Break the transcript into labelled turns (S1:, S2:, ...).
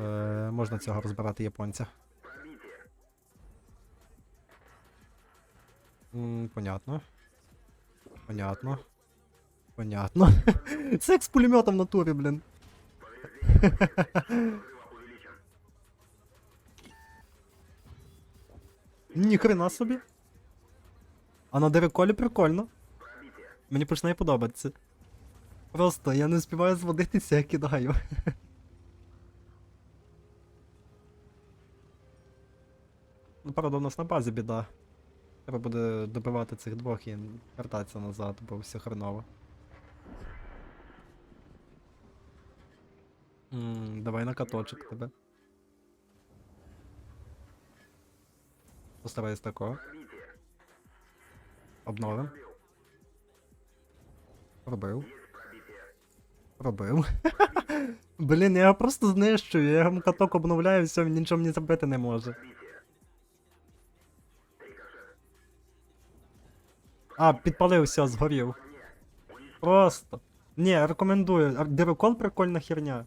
S1: Е, можна цього розбирати японця. Понятно. Понятно. Понятно. Як з пулеметом в натурі, блін. Ніхрена собі. А на дереколі прикольно. Мені починає подобатися. Просто я не співаю зводитися, я кидаю. Ну, правда, у нас на базі біда. Треба буде добивати цих двох і вертатися назад, бо все хреново. М, давай на каточок тебе. Постараюсь такого. Обновим. Пробив. Пробив. Блін, я його просто знищую, я йому каток обновляю, все, він нічого мені зробити не може. А, підпалив, все, згорів. Просто. Ні, рекомендую. Дирокол прикольна херня.